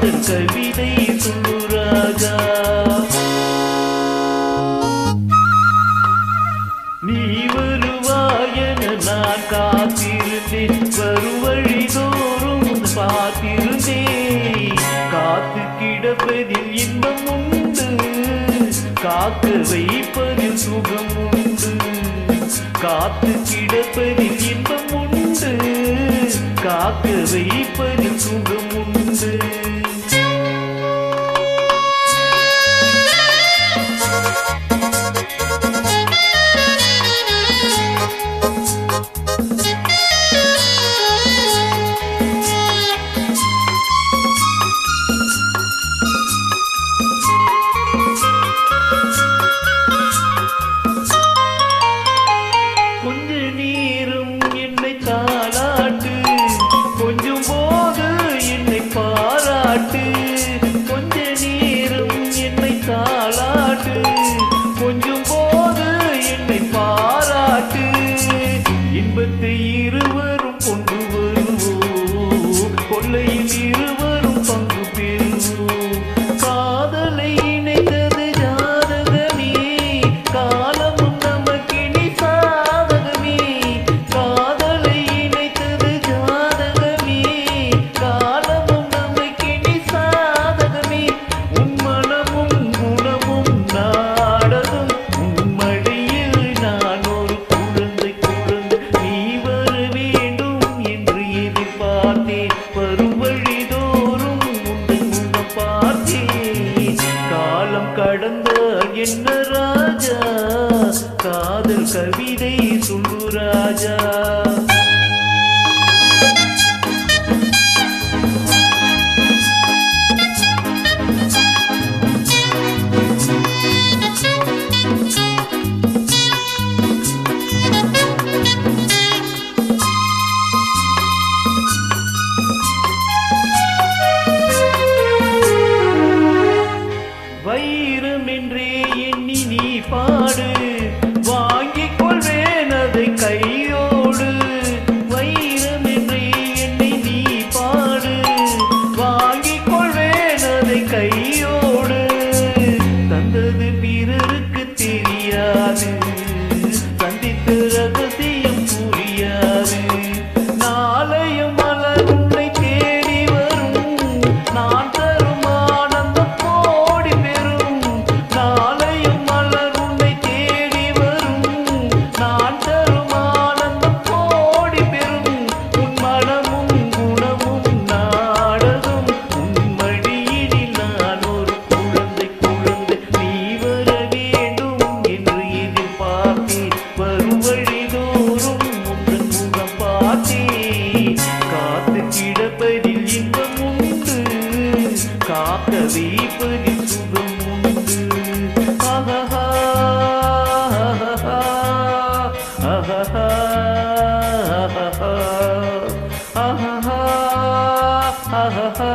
பாடல் கவிதை சொல்லுராஜா நீ வருவாயன நான் காத்திருந்தேன் வருவழி தோறும் பார்த்திருந்தேன் காத்து கிடப்பதில் இன்பம் உண்டு. காத்து வைப்பதில் சுகம் உண்டு. காத்து கிடப்பதில் இன்பம் உண்டு. காத்து வைப்பதில் சுகம் Thank you. எதிர்பார்த்தேன் வரும் வழிதோறும் உந்தன் முகம் பார்த்தேன். காலம் கடந்த என்ன ராஜா? காதல் கவிதை சொல்லு ராஜா. ah. ah, ah.